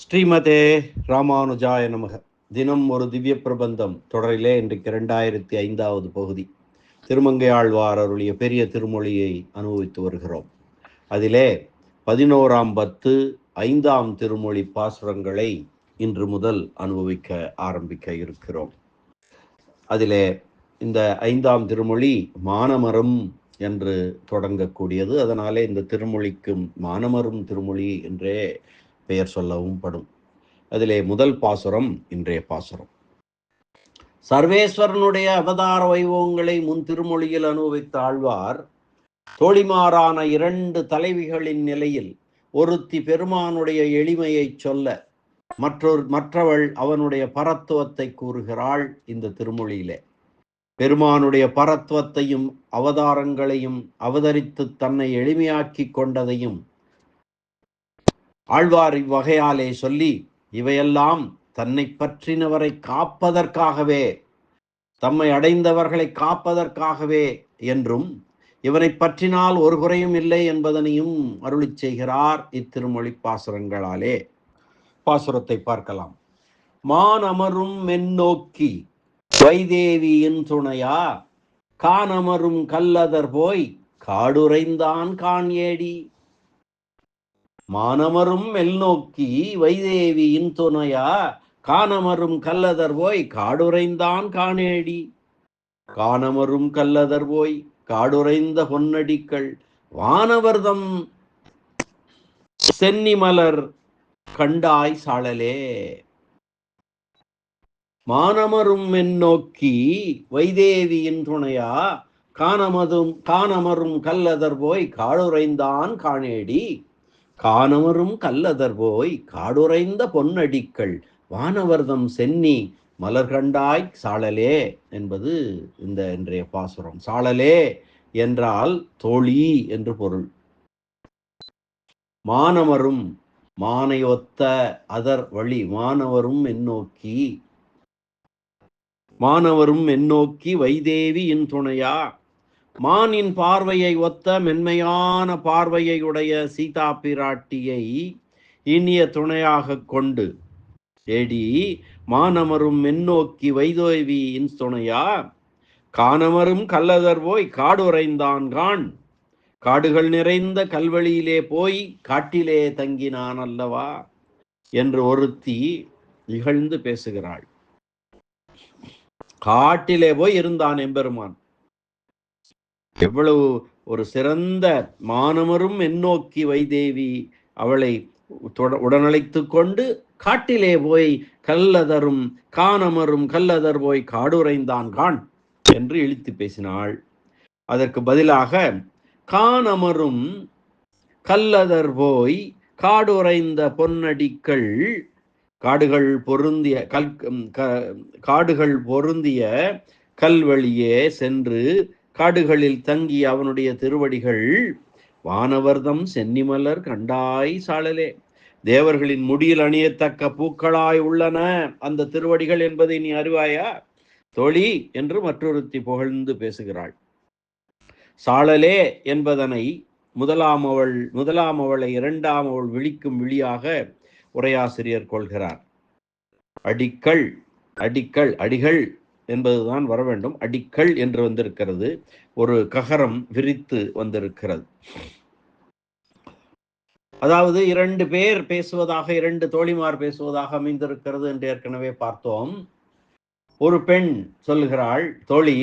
ஸ்ரீமதே ராமானுஜாய நமக. தினம் ஒரு திவ்ய பிரபந்தம் தொடரிலே இன்றைக்கு இரண்டாயிரத்தி ஐந்தாவது பகுதி. திருமங்கையாழ்வார் அருளிய பெரிய திருமொழியை அனுபவித்து வருகிறோம். அதிலே பதினோராம் பத்து ஐந்தாம் திருமொழி பாசுரங்களை இன்று முதல் அனுபவிக்க ஆரம்பிக்க இருக்கிறோம். அதிலே இந்த ஐந்தாம் திருமொழி மானமரம் என்று தொடங்கக்கூடியது. அதனாலே இந்த திருமொழிக்கும் மானமரும் திருமொழி என்றே பெயர் சொல்லவும் படும். அதிலே முதல் பாசுரம் இன்றைய பாசுரம். சர்வேஸ்வரனுடைய அவதார வைபவங்களை முன் திருமொழியில் அனுபவித்த ஆழ்வார் தோழிமாறான இரண்டு தலைவிகளின் நிலையில் ஒருத்தி பெருமானுடைய எளிமையை சொல்ல மற்றொரு மற்றவள் அவனுடைய பரத்துவத்தை கூறுகிறாள் இந்த திருமொழியிலே. பெருமானுடைய பரத்துவத்தையும் அவதாரங்களையும் அவதரித்து தன்னை எளிமையாக்கி கொண்டதையும் ஆழ்வார் இவ்வகையாலே சொல்லி இவையெல்லாம் தன்னை பற்றினவரை காப்பதற்காகவே தம்மை அடைந்தவர்களை காப்பதற்காகவே என்றும் இவனை பற்றினால் ஒரு குறையும் இல்லை என்பதனையும் அருளி செய்கிறார் இத்திருமொழி பாசுரங்களாலே. பாசுரத்தை பார்க்கலாம். மான் அமரும் மென்னோக்கி வைதேவியின் துணையா? கானமரும் கல்லதர் போய் காடுரைந்தான் கான் ஏடி? மானமரும் மெல்நோக்கி வைதேவியின் துணையா கானமரும் கல்லதர் போய் காடுரைந்தான் காணேடி. கானமரும் கல்லதர் போய் காடுரைந்த பொன்னடிக்கள். வானவர்தம் சென்னிமலர் கண்டாய் சாழலே. மானமரும் மென்னோக்கி வைதேவியின் துணையா காணமதும் காணமரும் கல்லதர் போய் காடுரைந்தான் காணேடி. காணமரும் கல்லதர் போய் காடுரைந்த பொன்னடிக்கள். வானவர்தம் சென்னி மலர்கண்டாய் சாழலே என்பது இந்த இன்றைய பாசுரம். சாழலே என்றால் தோழி என்று பொருள். மானவரும் மானை ஒத்த அதர் வழி மானவரும் எண்ணோக்கி மானவரும் எண்ணோக்கி வைதேவி என் துணையா மானின் பார்வையை ஒத்த மென்மையான பார்வையை உடைய சீதா பிராட்டியை இனிய துணையாக கொண்டு ஏடி மானமரும் மென்னோக்கி வைதோவியின் துணையா? காணமரும் கல்லதர் போய் காடுரைந்தான் கான். காடுகள் நிறைந்த கல்வெளியிலே போய் காட்டிலே தங்கினான் அல்லவா? என்று ஒருத்தி இகழ்ந்து பேசுகிறாள். காட்டிலே போய் இருந்தான் எம்பெருமான். எவ்வளவு ஒரு சிறந்த மானமரும் எண்ணோக்கி வைதேவி அவளை உடனழைத்து கொண்டு காட்டிலே போய் கல்லதரும் காணமரும் கல்லதர் போய் காடுரைந்தான் கான் என்று இழித்து பேசினாள். அதற்கு பதிலாக காணமரும் கல்லதர் போய் காடுரைந்த பொன்னடிக்கள் காடுகள் பொருந்திய கல் காடுகள் பொருந்திய கல்வழியே சென்று காடுகளில் தங்கி அவனுடைய திருவடிகள் வானவர்தம் சென்னிமலர் கண்டாய் சாழலே தேவர்களின் முடியில் அணியத்தக்க பூக்களாய் உள்ளன அந்த திருவடிகள் என்பதை நீ அறிவாயா? தோழி என்று மற்றொருத்தி புகழ்ந்து பேசுகிறாள். சாழலே என்பதனை முதலாம் அவள் முதலாம் அவளை இரண்டாம் அவள் விழிக்கும் விழியாக உரையாசிரியர் கொள்கிறார். அடிக்கள் அடிக்கள் அடிகள் என்பதுதான் வர வேண்டும் அடிக்கல் என்று வந்திருக்கிறது. ஒரு ககரம் விரித்து வந்திருக்கிறது. அதாவது இரண்டு பேர் பேசுவதாக இரண்டு தோழிமார் பேசுவதாக அமைந்திருக்கிறது என்று ஏற்கனவே பார்த்தோம். ஒரு பெண் சொல்கிறாள் தோழி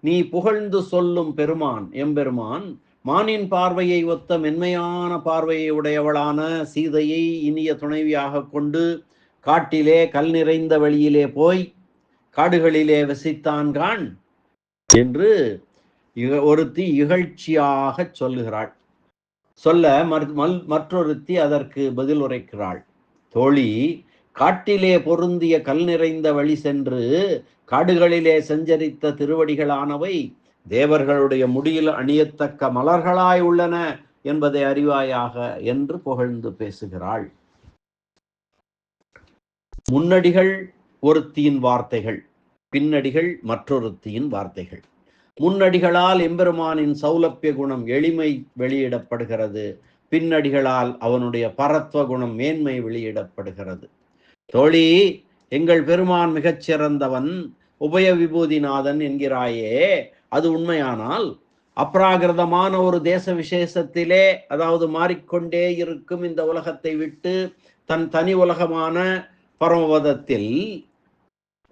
நீ புகழ்ந்து சொல்லும் பெருமான் எம்பெருமான் மானின் பார்வையை ஒத்த மென்மையான பார்வையை உடையவளான சீதையை இனிய துணைவியாக கொண்டு காட்டிலே கல் நிறைந்த வழியிலே போய் காடுகளிலே வசித்தான் கான் என்று ஒருத்தி இகழ்ச்சியாக சொல்லுகிறாள். சொல்ல மற்றொருத்தி அதற்கு பதில் உரைக்கிறாள். தோழி காட்டிலே பொருந்திய கல் நிறைந்த வழி சென்று காடுகளிலே சஞ்சரித்த திருவடிகளானவை தேவர்களுடைய முடியில் அணியத்தக்க மலர்களாய் உள்ளன என்பதை அறிவாயாக என்று புகழ்ந்து பேசுகிறாள். முன்னடிகள் ஒருத்தியின் வார்த்தைகள் பின்னடிகள் மற்றொருத்தியின் வார்த்தைகள். முன்னடிகளால் எம்பெருமானின் சௌலப்பிய குணம் எளிமை வெளியிடப்படுகிறது பின்னடிகளால் அவனுடைய பரத்வ குணம் மேன்மை வெளியிடப்படுகிறது. தோழி எங்கள் பெருமான் மிகச்சிறந்தவன் உபய விபூதிநாதன் என்கிறாயே அது உண்மையானால் அப்ராகிருதமான ஒரு தேச விசேஷத்திலே அதாவது மாறிக்கொண்டே இருக்கும் இந்த உலகத்தை விட்டு தன் தனி உலகமான பரமபதத்தில்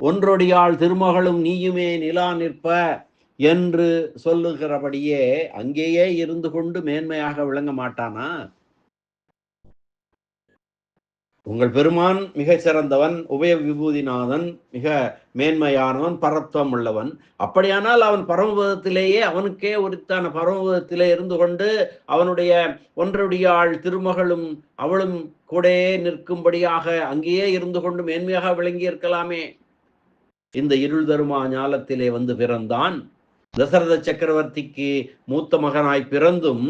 ஒன்றொடியாள் திருமகளும் நீயுமே நிலா நிற்ப என்று சொல்லுகிறபடியே அங்கேயே இருந்து கொண்டு மேன்மையாக விளங்க மாட்டானா? உங்கள் பெருமான் மிக சிறந்தவன் உபய விபூதிநாதன் மிக மேன்மையானவன் பரத்துவம் உள்ளவன். அப்படியானால் அவன் பரமபதத்திலேயே அவனுக்கே ஒருத்தான பரமபதத்திலே இருந்து கொண்டு அவனுடைய ஒன்றொடியாள் திருமகளும் அவளும் கூடயே நிற்கும்படியாக அங்கேயே இருந்து கொண்டு மேன்மையாக விளங்கி இருக்கலாமே. இந்த இருள் தருமா ஞாலத்திலே வந்து பிறந்தான். தசரத சக்கரவர்த்திக்கு மூத்த மகனாய் பிறந்தும்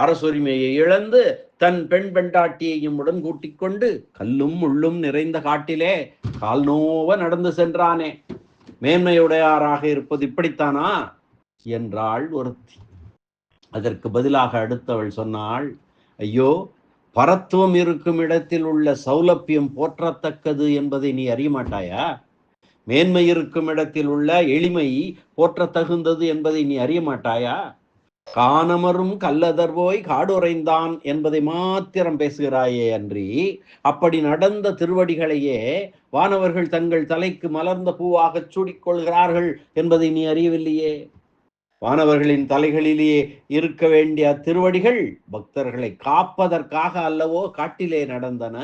அரசுரிமையை இழந்து தன் பெண் பெண்டாட்டியையும் உடன் கூட்டிக் கொண்டு கல்லும் முள்ளும் நிறைந்த காட்டிலே கால் நோவ நடந்து சென்றானே. மேன்மையுடையாராக இருப்பது இப்படித்தானா? என்றாள் ஒருத்தி. அதற்கு பதிலாக அடுத்தவள் சொன்னாள் ஐயோ பரத்துவம் இருக்கும் இடத்தில் உள்ள சௌலபியம் போற்றத்தக்கது என்பதை நீ அறிய மாட்டாயா? மேன்மை இருக்கும் இடத்தில் உள்ள எளிமை போற்ற தகுந்தது என்பதை நீ அறிய மாட்டாயா? காணமரும் கல்லதர்வோய் காடுரைந்தான் என்பதை மாத்திரம் பேசுகிறாயே அன்றி அப்படி நடந்த திருவடிகளையே வானவர்கள் தங்கள் தலைக்கு மலர்ந்த பூவாகச் சூடிக்கொள்கிறார்கள் என்பதை நீ அறியவில்லையே. வானவர்களின் தலைகளிலேயே இருக்க வேண்டிய திருவடிகள் பக்தர்களை காப்பதற்காக அல்லவோ காட்டிலே நடந்தன.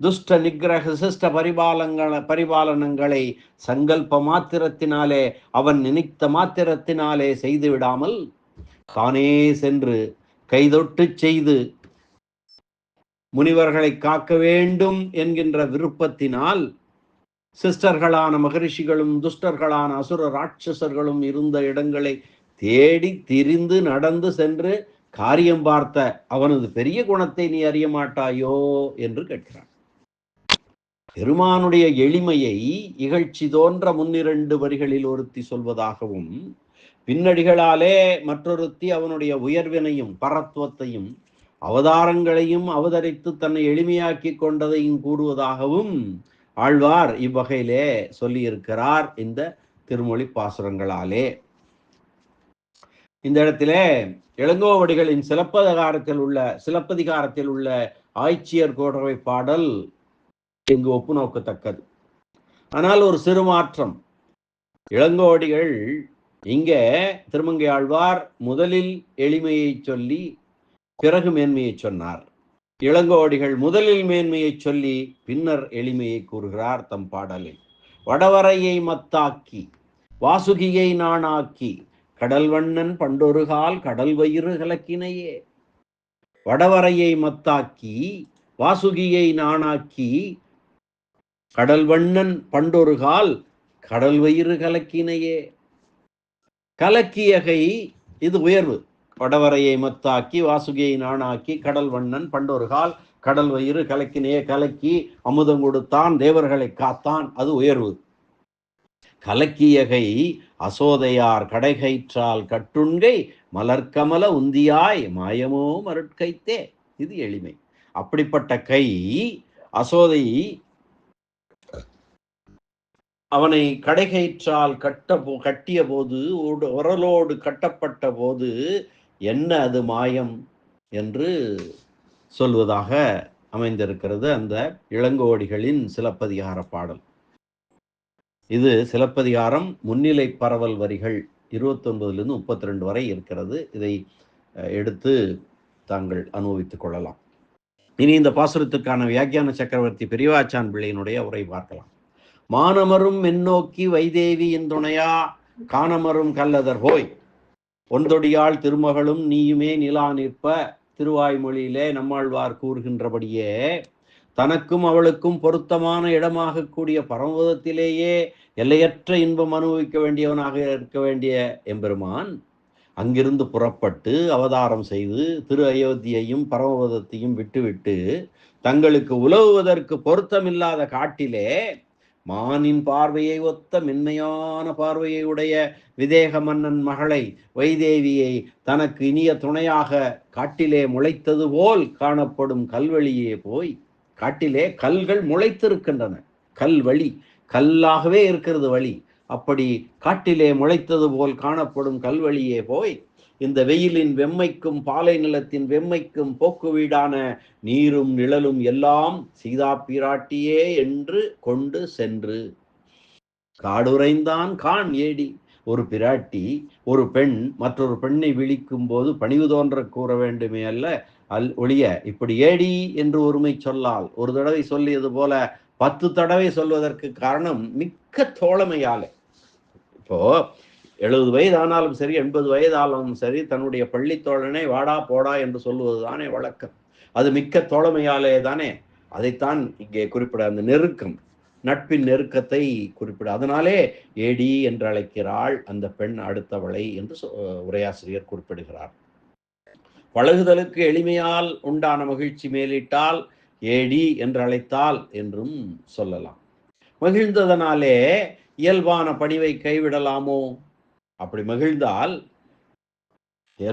துஷ்ட நிகிரக சிஷ்ட பரிபாலங்கள பரிபாலனங்களை சங்கல்ப மாத்திரத்தினாலே அவன் நினைத்த மாத்திரத்தினாலே செய்து விடாமல் தானே சென்று கைதொட்டு செய்து முனிவர்களை காக்க வேண்டும் என்கின்ற விருப்பத்தினால் சிஸ்டர்களான மகரிஷிகளும் துஷ்டர்களான அசுர ராட்சசர்களும் இருந்த இடங்களை தேடி திரிந்து நடந்து சென்று காரியம் பார்த்த அவனது பெரிய குணத்தை நீ அறிய மாட்டாயோ என்று கேட்கிறான். பெருமானுடைய எளிமையை இகழ்ச்சி தோன்ற முன்னிரண்டு வரிகளில் ஒருத்தி சொல்வதாகவும் பின்னடிகளாலே மற்றொருத்தி அவனுடைய உயர்வினையும் பரத்துவத்தையும் அவதாரங்களையும் அவதரித்து தன்னை எளிமையாக்கி கொண்டதையும் கூறுவதாகவும் ஆழ்வார் இவ்வகையிலே சொல்லியிருக்கிறார் இந்த திருமொழி பாசுரங்களாலே. இந்த இடத்திலே இளங்கோவடிகளின் சிலப்பதிகாரத்தில் உள்ள சிலப்பதிகாரத்தில் உள்ள ஆய்ச்சியர் கோடவை பாடல் இங்கு ஒப்பு நோக்கத்தக்கது ஆனால் ஒரு சிறு மாற்றம் இளங்கோவடிகள் இங்கே திருமங்கை ஆழ்வார் முதலில் எளிமையை சொல்லி பிறகு மேன்மையை சொன்னார். இளங்கோடிகள் முதலில் மேன்மையை சொல்லி பின்னர் எளிமையை கூறுகிறார் தம் பாடலில். வடவரையை மத்தாக்கி வாசுகியை நாணாக்கி கடல் வண்ணன் பண்டொருகால் கடல் வயிறு கலக்கினையே. வடவரையை மத்தாக்கி வாசுகியை நாணாக்கி கடல் வண்ணன் பண்டொருகால் கடல் வயிறு கலக்கினையே. கலக்கியகை இது உயர்வு. வடவரையை மத்தாக்கி வாசுகியை நாணாக்கி கடல் வண்ணன் பண்டொருகால் கடல் வயிறு கலக்கினையே கலக்கி அமுதம் கொடுத்தான் தேவர்களை காத்தான் அது உயர்வு. கலக்கியகை அசோதையார் கடைகயிற்றால் கட்டுண்கை மலர்க்கமல உந்தியாய் மாயமோ மருட்கைத்தே. இது எளிமை. அப்படிப்பட்ட கை அசோதை அவனை கடைகயிற்றால் கட்ட போ- கட்டிய போது உட- உரலோடு கட்டப்பட்ட போது என்ன அது மாயம் என்று சொல்வதாக அமைந்திருக்கிறது அந்த இளங்கோடிகளின் சிலப்பதிகார பாடல். இது சிலப்பதிகாரம் முன்னிலை பரவல் வரிகள் இருபத்தொன்பதுலேருந்து முப்பத்தி ரெண்டு வரை இருக்கிறது. இதை அஹ், எடுத்து தாங்கள் அனுபவித்துக் கொள்ளலாம். இனி இந்த பாசுரத்துக்கான வியாக்கியான சக்கரவர்த்தி பெரியவாச்சான் பிள்ளையினுடைய உரை பார்க்கலாம். மானமரும் மென்னோக்கி வைதேவியின் துணையா காணமரும் கல்லதர் ஹோய். ஒன்றொடியாள் திருமகளும் நீயுமே நிலா நிற்ப திருவாய்மொழியிலே நம்மாழ்வார் கூறுகின்றபடியே தனக்கும் அவளுக்கும் பொருத்தமான இடமாக கூடிய பரமபதத்திலேயே எல்லையற்ற இன்பம் அனுபவிக்க வேண்டியவனாக இருக்க வேண்டிய எம்பெருமான் அங்கிருந்து புறப்பட்டு அவதாரம் செய்து திரு அயோத்தியையும் பரமபதத்தையும் விட்டுவிட்டு தங்களுக்கு உலவுவதற்கு பொருத்தமில்லாத காட்டிலே மானின் பார்வையை ஒத்த மென்மையான பார்வையை உடைய விதேக மன்னன் மகளை வைதேவியை தனக்கு இனிய துணையாக காட்டிலே முளைத்தது போல் காணப்படும் கல்வழியே போய் காட்டிலே கல்கள் முளைத்திருக்கின்றன. கல்வழி கல்லாகவே இருக்கிறது வழி. அப்படி காட்டிலே முளைத்தது போல் காணப்படும் கல்வழியே போய் இந்த வெயிலின் வெம்மைக்கும் பாலை நிலத்தின் வெம்மைக்கும் போக்கு வீடான நீரும் நிழலும் எல்லாம் சீதா பிராட்டியே என்று கொண்டு சென்று. காடுரைந்தான் கான் ஏடி. ஒரு பிராட்டி ஒரு பெண் மற்றொரு பெண்ணை விழிக்கும் போது பணிவு தோன்ற கூற வேண்டுமே அல்ல. அல் ஒளிய இப்படி ஏடி என்று ஒருமை சொல்லால் ஒரு தடவை சொல்லியது போல பத்து தடவை சொல்வதற்கு காரணம் மிக்க தோழமையாலே. இப்போ எழுபது வயது ஆனாலும் சரி எண்பது வயதாலும் சரி தன்னுடைய பள்ளி தோழனை வாடா போடா என்று சொல்வது தானே வழக்கம். அது மிக்க தோழமையாலே தானே. அதைத்தான் இங்கே குறிப்பிட அந்த நெருக்கம் நட்பின் நெருக்கத்தை குறிப்பிட. அதனாலே ஏடி என்று அழைக்கிறாள் அந்த பெண் அடுத்தவளை என்று உரையாசிரியர் குறிப்பிடுகிறார். பழகுதலுக்கு எளிமையால் உண்டான மகிழ்ச்சி மேலிட்டால் ஏடி என்று அழைத்தால் என்றும் சொல்லலாம். மகிழ்ந்ததனாலே இயல்பான பணிவை கைவிடலாமோ? அப்படி மகிழ்ந்தால்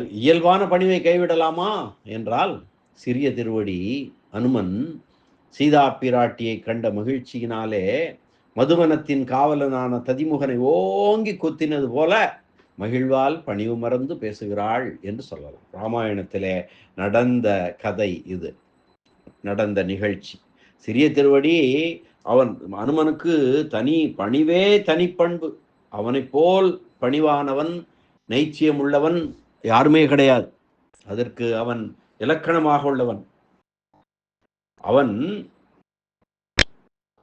இயல்பான பணிவை கைவிடலாமா என்றால் சிறிய திருவடி அனுமன் சீதா பிராட்டியை கண்ட மகிழ்ச்சியினாலே மதுவனத்தின் காவலனான ததிமுகனை ஓங்கி குத்தினது போல மகிழ்வால் பணிவு மறந்து பேசுகிறாள் என்று சொல்லலாம். ராமாயணத்திலே நடந்த கதை இது. நடந்த நிகழ்ச்சி. சிறிய திருவடி அவன் அனுமனுக்கு தனி பணிவே தனிப்பண்பு. அவனைப் போல் பணிவானவன் நைச்சியம் உள்ளவன் யாருமே கிடையாது. அதற்கு அவன் இலக்கணமாக உள்ளவன். அவன்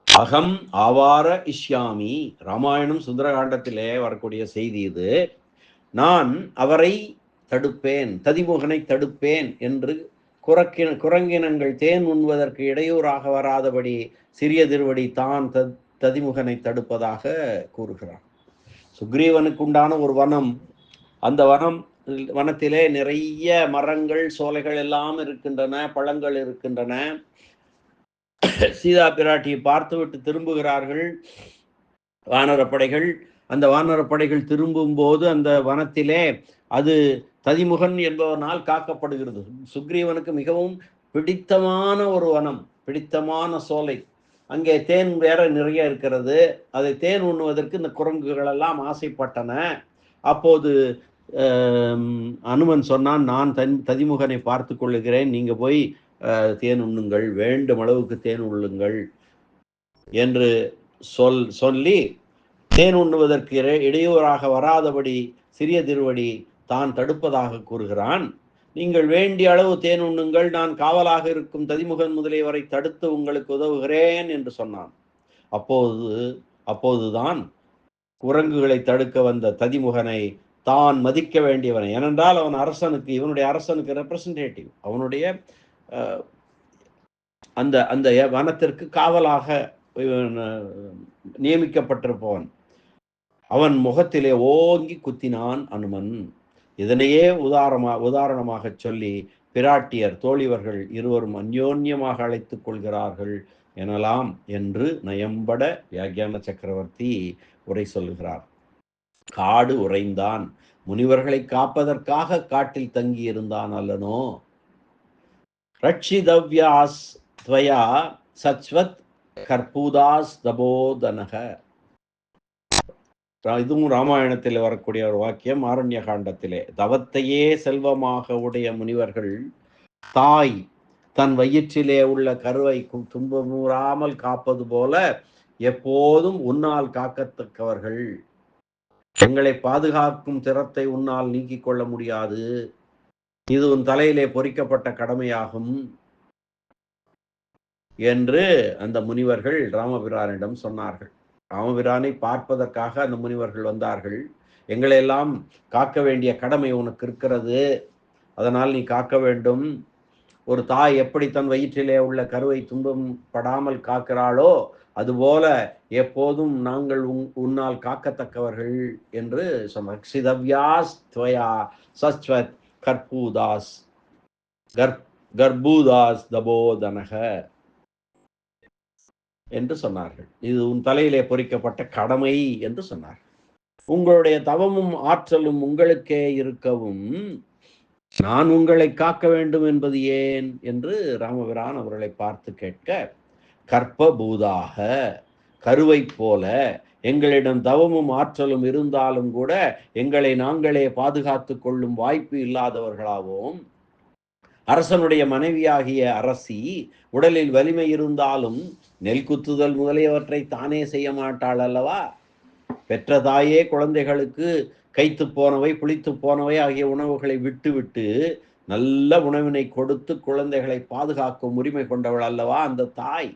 அகம் ஆவார இஷ்யாமி. ராமாயணம் சுந்தரகாண்டத்திலே வரக்கூடிய செய்தி இது. நான் அவரை தடுப்பேன் ததிமுகனை தடுப்பேன் என்று குரக்கின குரங்கினங்கள் தேன் உண்பதற்கு இடையூறாக வராதபடி சிறிய திருவடி தான் ததிமுகனை தடுப்பதாக கூறுகிறான். சுக்ரீவனுக்கு உண்டான ஒரு வனம். அந்த வனம் வனத்திலே நிறைய மரங்கள் சோலைகள் எல்லாம் இருக்கின்றன பழங்கள் இருக்கின்றன. சீதா பிராட்டியை பார்த்துவிட்டு திரும்புகிறார்கள். வானரப்படைகள் அந்த வானரப்படைகள் திரும்பும் போது அந்த வனத்திலே அது ததிமுகன் என்பவனால் காக்கப்படுகிறது. சுக்ரீவனுக்கு மிகவும் பிடித்தமான ஒரு வனம் பிடித்தமான சோலை. அங்கே தேன் வேற நிறைய இருக்கிறது. அதை தேன் உண்ணுவதற்கு இந்த குரங்குகள் எல்லாம் ஆசைப்பட்டன. அப்போது அனுமன் சொன்னான் நான் தன் ததிமுகனை பார்த்து கொள்ளுகிறேன். நீங்கள் போய் தேன் உண்ணுங்கள். வேண்டும் அளவுக்கு தேன் உள்ளுங்கள் என்று சொல் சொல்லி தேன் உண்ணுவதற்கு இடையூறாக வராதபடி சிறிய திருவடி தான் தடுப்பதாக கூறுகிறான். நீங்கள் வேண்டிய அளவு தேன் உண்ணுங்கள் நான் காவலாக இருக்கும் ததிமுகன் முதலியவரை தடுத்து உங்களுக்கு உதவுகிறேன் என்று சொன்னான். அப்போது அப்போதுதான் குரங்குகளை தடுக்க வந்த ததிமுகனை தான் மதிக்க வேண்டியவனை. ஏனென்றால் அவன் அரசனுக்கு இவனுடைய அரசனுக்கு ரெப்ரசன்டேட்டிவ் அவனுடைய அந்த அந்த வனத்திற்கு காவலாக நியமிக்கப்பட்டிருப்பவன். அவன் முகத்திலே ஓங்கி குத்தினான் அனுமன். இதனையே உதாரணமா உதாரணமாக சொல்லி பிராட்டியர் தோழிவர்கள் இருவரும் அந்யோன்யமாக அழைத்துக் கொள்கிறார்கள் எனலாம் என்று நயம்பட வியாக்கியான சக்கரவர்த்தி உரை சொல்லுகிறார். காடு உறைந்தான். முனிவர்களை காப்பதற்காக காட்டில் தங்கி இருந்தான் அல்லனோ? ரட்சிதவ்யாஸ் துவயா சச்வத் கற்பூதாஸ் தபோதனக இதுவும் ராமாயணத்தில் வரக்கூடிய ஒரு வாக்கியம் ஆரண்ய காண்டத்திலே தவத்தையே செல்வமாக உடைய முனிவர்கள் தாய் தன் வயிற்றிலே உள்ள கருவை துன்பமுறாமல் காப்பது போல எப்போதும் உன்னால் காக்கத்தக்கவர்கள். எங்களை பாதுகாக்கும் திறத்தை உன்னால் நீக்கிக் கொள்ள முடியாது. இது உன் தலையிலே பொறிக்கப்பட்ட கடமையாகும் என்று அந்த முனிவர்கள் ராமபிரானிடம் சொன்னார்கள். ராமபிரானை பார்ப்பதற்காக அந்த முனிவர்கள் வந்தார்கள். எங்களையெல்லாம் காக்க வேண்டிய கடமை உனக்கு இருக்கிறது. அதனால் நீ காக்க வேண்டும். ஒரு தாய் எப்படி தன் வயிற்றிலே உள்ள கருவை துன்பம் படாமல் காக்கிறாளோ அதுபோல எப்போதும் நாங்கள் உன் உன்னால் காக்கத்தக்கவர்கள் என்று சமக்ஷிதவ்யாஸ் துவயா சஸ்வத் கற்பூதாஸ் கர் கர்பூதாஸ் தபோதனக. என்று சொன்னார்கள். இது உன் தலையிலே பொறிக்கப்பட்ட கடமை என்று சொன்னார்கள். உங்களுடைய தவமும் ஆற்றலும் உங்களுக்கே இருக்கவும் நான் உங்களை காக்க வேண்டும் என்பது ஏன் என்று ராமபிரான் அவர்களை பார்த்து கேட்க கற்ப பூதாக கருவை போல எங்களிடம் தவமும் ஆற்றலும் இருந்தாலும் கூட எங்களை நாங்களே பாதுகாத்து கொள்ளும் வாய்ப்பு இல்லாதவர்களாகவும் அரசனுடைய மனைவியாகிய அரசி உடலில் வலிமை இருந்தாலும் நெல் குத்துதல் முதலியவற்றை தானே செய்ய மாட்டாள் அல்லவா? பெற்ற தாயே குழந்தைகளுக்கு கைத்து போனவை புளித்து போனவை ஆகிய உணவுகளை விட்டுவிட்டு நல்ல உணவினை கொடுத்து குழந்தைகளை பாதுகாக்கும் உரிமை கொண்டவள் அல்லவா அந்த தாய்?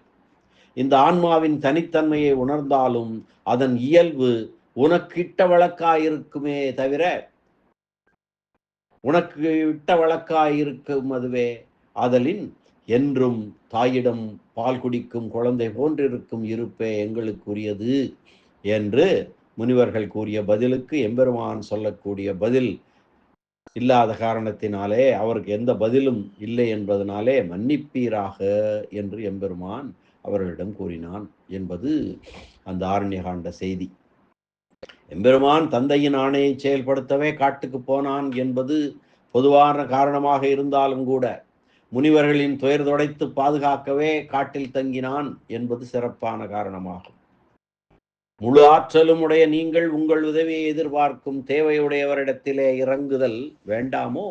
இந்த ஆன்மாவின் தனித்தன்மையை உணர்ந்தாலும் அதன் இயல்பு உனக்கு இட்ட வழக்காயிருக்குமே தவிர உனக்கு இட்ட வழக்காயிருக்கும் அதுவே. ஆதலின் என்றும் தாயிடம் பால் குடிக்கும் குழந்தை போன்றிருக்கும் இருப்பே எங்களுக்குரியது என்று முனிவர்கள் கூறிய பதிலுக்கு எம்பெருமான் சொல்லக்கூடிய பதில் இல்லாத காரணத்தினாலே அவருக்கு எந்த பதிலும் இல்லை என்பதனாலே மன்னிப்பீராக என்று எம்பெருமான் அவர்களிடம் கூறினான் என்பது அந்த ஆரண்யகாண்ட செய்தி. எம்பெருமான் தந்தையின் ஆணையை செயல்படுத்தவே காட்டுக்கு போனான் என்பது பொதுவான காரணமாக இருந்தாலும் கூட முனிவர்களின் துயர் துடைத்து பாதுகாக்கவே காட்டில் தங்கினான் என்பது சிறப்பான காரணமாகும். முழு ஆற்றலும் உடைய நீங்கள் உங்கள் உதவியை எதிர்பார்க்கும் தேவையுடையவரிடத்திலே இறங்குதல் வேண்டாமோ?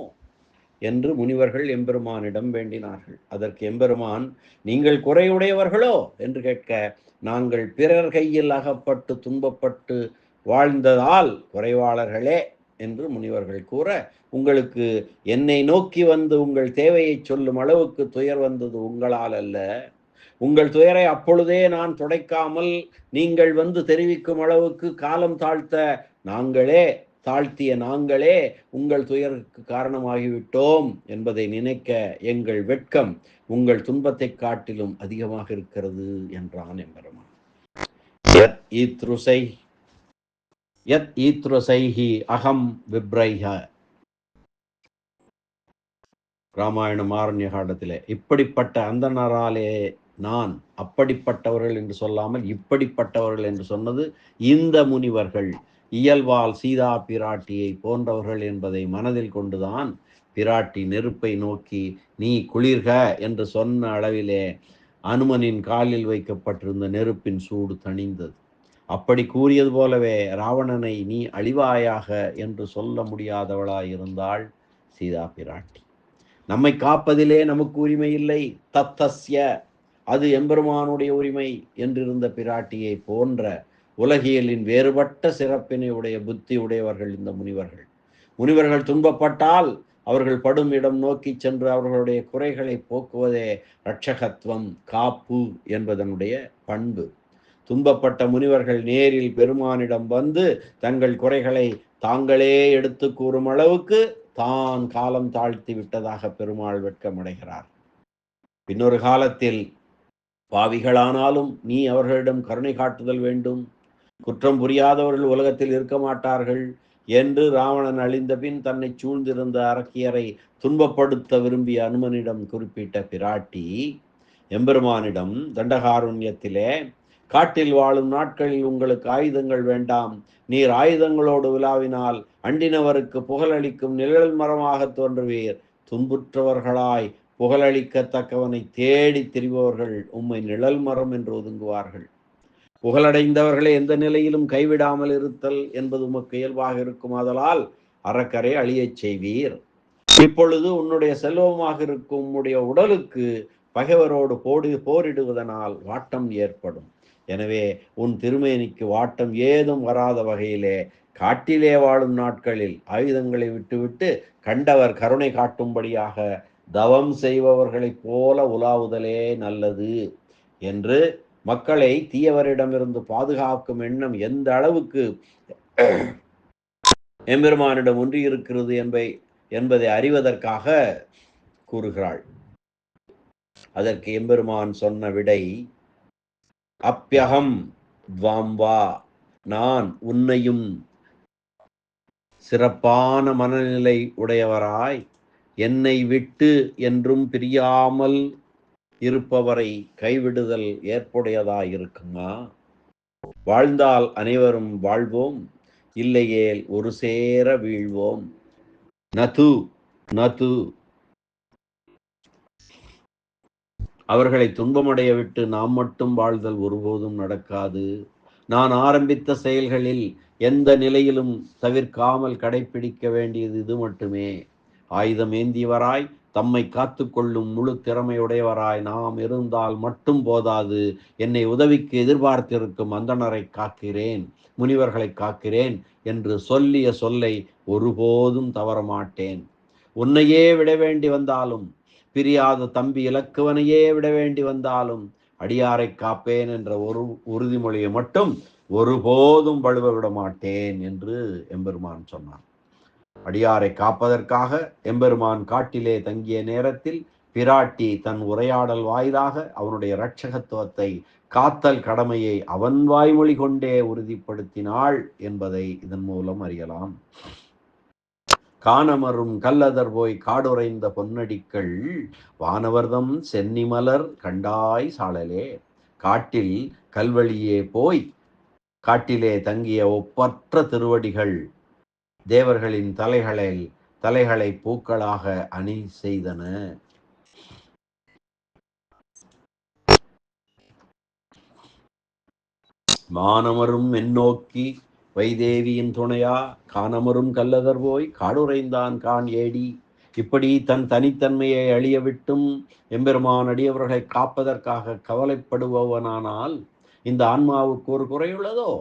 என்று முனிவர்கள் எம்பெருமானிடம் வேண்டினார்கள். அதற்கு எம்பெருமான் நீங்கள் குறையுடையவர்களோ? என்று கேட்க நாங்கள் பிறர் கையில் அகப்பட்டு துன்பப்பட்டு வாழ்ந்ததால் குறைவாளர்களே என்று முனிவர்கள் கூற உங்களுக்கு என்னை நோக்கி வந்து உங்கள் தேவையை சொல்லும் அளவுக்கு துயர் வந்தது உங்களால் அல்ல. உங்கள் துயரை அப்பொழுதே நான் துடைக்காமல் நீங்கள் வந்து தெரிவிக்கும் அளவுக்கு காலம் தாழ்த்த நாங்களே தாழ்த்திய நாங்களே உங்கள் துயருக்கு காரணமாகிவிட்டோம் என்பதை நினைக்க எங்கள் வெட்கம் உங்கள் துன்பத்தை காட்டிலும் அதிகமாக இருக்கிறது என்றான் எம்பெருமான். இத்ருசை யத் ஈத்ருசைஹி அகம் விப்ரைஹ. ராமாயணம் ஆரண்ய காண்டத்திலே இப்படிப்பட்ட அந்தனராலே நான் அப்படிப்பட்டவர்கள் என்று சொல்லாமல் இப்படிப்பட்டவர்கள் என்று சொன்னது இந்த முனிவர்கள். இயல்பால் சீதா பிராட்டியை போன்றவர்கள் என்பதை மனதில் கொண்டுதான் பிராட்டி நெருப்பை நோக்கி நீ குளிர்க என்று சொன்ன அளவிலே அனுமனின் காலில் வைக்கப்பட்டிருந்த நெருப்பின் சூடு தணிந்தது. அப்படி கூறியது போலவே ராவணனை நீ அழிவாயாக என்று சொல்ல முடியாதவளாயிருந்தாள் சீதா பிராட்டி. நம்மை காப்பதிலே நமக்கு உரிமை இல்லை. தத்தஸ்ய அது எம்பெருமானுடைய உரிமை என்றிருந்த பிராட்டியை போன்ற உலகியலின் வேறுபட்ட சிறப்பினை உடைய புத்தி உடையவர்கள் இந்த முனிவர்கள். முனிவர்கள் துன்பப்பட்டால் அவர்கள் படும் இடம் நோக்கி சென்று அவர்களுடைய குறைகளை போக்குவதே இரட்சகத்துவம் காப்பு என்பதனுடைய பண்பு. துன்பப்பட்ட முனிவர்கள் நேரில் பெருமானிடம் வந்து தங்கள் குறைகளை தாங்களே எடுத்து கூறும் அளவுக்கு தான் காலம் தாழ்த்தி விட்டதாக பெருமாள் வெட்கமடைகிறார். பின்னொரு காலத்தில் பாவிகளானாலும் நீ அவர்களிடம் கருணை காட்டுதல் வேண்டும். குற்றம் புரியாதவர்கள் உலகத்தில் இருக்க மாட்டார்கள் என்று ராவணன் அழிந்த பின் தன்னை சூழ்ந்திருந்த அரக்கியரை துன்பப்படுத்த விரும்பிய அனுமனிடம் குறிப்பிட்ட பிராட்டி எம்பெருமானிடம் தண்டகாருண்யத்திலே காட்டில் வாழும் நாட்களில் உங்களுக்கு ஆயுதங்கள் வேண்டாம். நீர் ஆயுதங்களோடு விழாவினால் அண்டினவருக்கு புகழளிக்கும் நிழல் மரமாக தோன்றுவீர். துன்புற்றவர்களாய் புகழளிக்கத்தக்கவனை தேடி திரிபவர்கள் உம்மை நிழல் மரம் என்று ஒதுங்குவார்கள். புகழடைந்தவர்களை எந்த நிலையிலும் கைவிடாமல் இருத்தல் என்பது உமக்கு இயல்பாக இருக்கும். ஆதலால் அறக்கரை அழியச் செய்வீர். இப்பொழுது உன்னுடைய செல்வமாக இருக்கும் உம்முடைய உடலுக்கு பகைவரோடு போடு போரிடுவதனால் வாட்டம் ஏற்படும். எனவே உன் திருமேனிக்கு வாட்டம் ஏதும் வராத வகையிலே காட்டிலே வாழும் நாட்களில் ஆயுதங்களை விட்டுவிட்டு கண்டவர் கருணை காட்டும்படியாக தவம் செய்பவர்களைப் போல உலாவுதலே நல்லது என்று மக்களை தீயவரிடமிருந்து பாதுகாக்கும் எண்ணம் எந்த அளவுக்கு எம்பெருமானிடம் ஒன்றியிருக்கிறது என்பதை என்பதை அறிவதற்காக கூறுகிறாள். அதற்கு எம்பெருமான் சொன்ன விடை அப்பியகம் வாம்வா நான் உன்னையும் சிறப்பான மனநிலை உடையவராய் என்னை விட்டு என்றும் பிரியாமல் இருப்பவரை கைவிடுதல் ஏற்புடையதாய் இருக்குமா வாழ்ந்தால் அனைவரும் வாழ்வோம் இல்லையேல் ஒரு சேர வீழ்வோம். நது நது. அவர்களை துன்பமடைய விட்டு நாம் மட்டும் வாழ்தல் ஒருபோதும் நடக்காது. நான் ஆரம்பித்த செயல்களில் எந்த நிலையிலும் தவிர்க்காமல் கடைபிடிக்க வேண்டியது இது மட்டுமே. ஆயுதம் ஏந்தியவராய் தம்மை காத்துக்கொள்ளும் முழு திறமையுடையவராய் நாம் இருந்தால் மட்டும் போதாது. என்னை உதவிக்கு எதிர்பார்த்திருக்கும் அந்தணரை காக்கிறேன் முனிவர்களை காக்கிறேன் என்று சொல்லிய சொல்லை ஒருபோதும் தவற மாட்டேன் உன்னையே விட வேண்டி வந்தாலும் பிரியாத தம்பி இலக்குவனையே விட வேண்டி வந்தாலும் அடியாரை காப்பேன் என்ற ஒரு உறுதிமொழியை மட்டும் ஒருபோதும் பழுவ விட மாட்டேன் என்று எம்பெருமான் சொன்னார். அடியாரை காப்பதற்காக எம்பெருமான் காட்டிலே தங்கிய நேரத்தில் பிராட்டி தன் உரையாடல் வாயிலாக அவனுடைய இரட்சகத்துவத்தை காத்தல் கடமையை அவன் வாய்மொழி கொண்டே உறுதிப்படுத்தினாள் என்பதை இதன் மூலம் அறியலாம். காணமரும் கல்லதர் போய் காடுரைந்த பொன்னடிக்கள் வானவர்தம் சென்னிமலர் கண்டாய் சாழலே. காட்டில் கல்வழியே போய் காட்டிலே தங்கிய ஒப்பற்ற திருவடிகள் தேவர்களின் தலைகளில் தலைகளை பூக்களாக அணி செய்தன. மானமரும் மென்னோக்கி வைதேவியின் துணையா? காணமரும் கல்லதர் போய் காடுரைந்தான் கான் ஏடி. இப்படி தன் தனித்தன்மையை அழிய விட்டும் எம்பெருமான் அடியவர்களை காப்பதற்காக கவலைப்படுபவனானால் இந்த ஆன்மாவுக்கு ஒரு குறையுள்ளதோ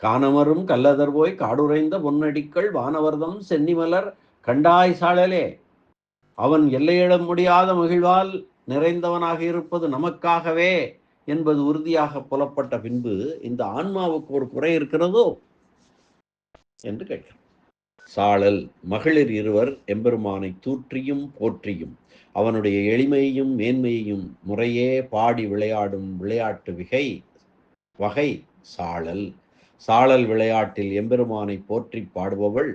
காணமரும் கல்லதர் போய் காடுரைந்த பொன்னடிக்கள் வானவர்தம் சென்னிமலர் கண்டாய் சாழலே. அவன் எல்லையிட முடியாத மகிழ்வால் நிறைந்தவனாக இருப்பது நமக்காகவே என்பது உறுதியாக புலப்பட்ட பின்பு இந்த ஆன்மாவுக்கு ஒரு குறை இருக்கிறதோ? என்று கேட்கிறார் சாழல் மகளிர் இருவர் எம்பெருமானை தூற்றியும் போற்றியும் அவனுடைய எளிமையையும் மேன்மையையும் முறையே பாடி விளையாடும் விளையாட்டு விகை வகை சாழல். சாழல் விளையாட்டில் எம்பெருமானை போற்றி பாடுபவள்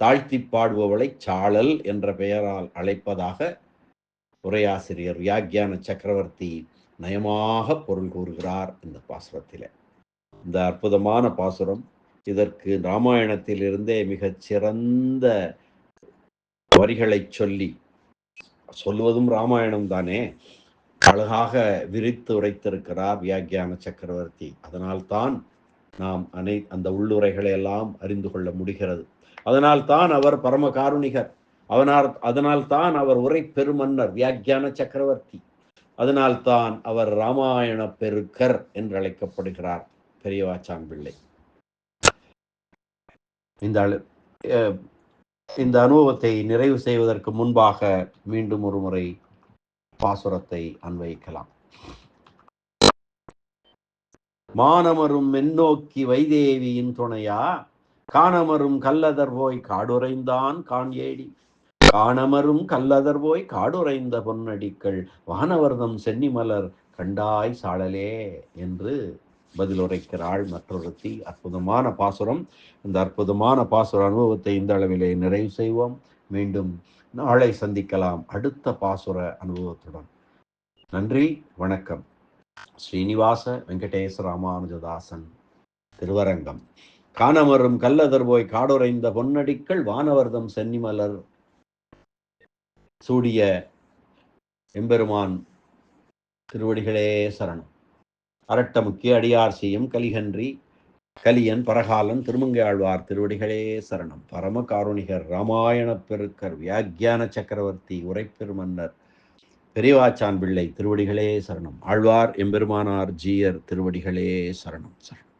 தாழ்த்தி பாடுபவளை சாழல் என்ற பெயரால் அழைப்பதாக உரையாசிரியர் வியாக்கியான சக்கரவர்த்தி நயமாக பொருள் கூறுகிறார் இந்த பாசுரத்தில். இந்த அற்புதமான பாசுரம் இதற்கு ராமாயணத்திலிருந்தே மிகச் சிறந்த வரிகளை சொல்லி சொல்வதும் ராமாயணம் தானே அழகாக விரித்து உரைத்திருக்கிறார் வியாக்கியான சக்கரவர்த்தி. அதனால்தான் நாம் அனை அந்த உள்ளுரைகளை எல்லாம் அறிந்து கொள்ள முடிகிறது. அதனால் தான் அவர் பரம காருணிகர். அவனால் அதனால் தான் அவர் உரை பெருமன்னர் வியாக்கியான சக்கரவர்த்தி. அதனால் தான் அவர் ராமாயண பெருக்கர் என்று அழைக்கப்படுகிறார் பெரியவாச்சான் பிள்ளை இந்த இந்த அனுபவத்தை நிறைவு செய்வதற்கு முன்பாக மீண்டும் ஒரு முறை பாசுரத்தை அன்வைக்கலாம் மானமரும் மென்னோக்கி வைதேவியின் துணையா? காணமரும் கல்லதர் போய் காடுரைந்தான் கான் ஏடி காணமரும் கல்லதர் போய் காடுரைந்த பொன்னடிக்கள் வானவர்தம் சென்னிமலர் கண்டாய் சாழலே என்று பதிலுரைக்கிறாள் மற்றொருத்தி. அற்புதமான பாசுரம். இந்த அற்புதமான பாசுர அனுபவத்தை இந்த அளவிலே நிறைவு செய்வோம். மீண்டும் நாளை சந்திக்கலாம் அடுத்த பாசுர அனுபவத்துடன். நன்றி வணக்கம். ஸ்ரீனிவாச வெங்கடேச ராமானுஜதாசன் திருவரங்கம். காணமரும் கல்லதர் போய் காடுரைந்த பொன்னடிக்கள் வானவர்தம் சென்னிமலர் சூடிய எம்பெருமான் திருவடிகளே சரணம். அரட்டமுக்கிய அடியார் செய்யும் கலிகன்றி கலியன் பரகாலன் திருமங்கையாழ்வார் திருவடிகளே சரணம். பரம காருணிகர் ராமாயண பெருக்கர் வியாக்கியான சக்கரவர்த்தி உரைப்பெருமன்னர் பெரியவாச்சான் பிள்ளை திருவடிகளே சரணம். ஆழ்வார் எம்பெருமானார் ஜீயர் திருவடிகளே சரணம் சரணம்.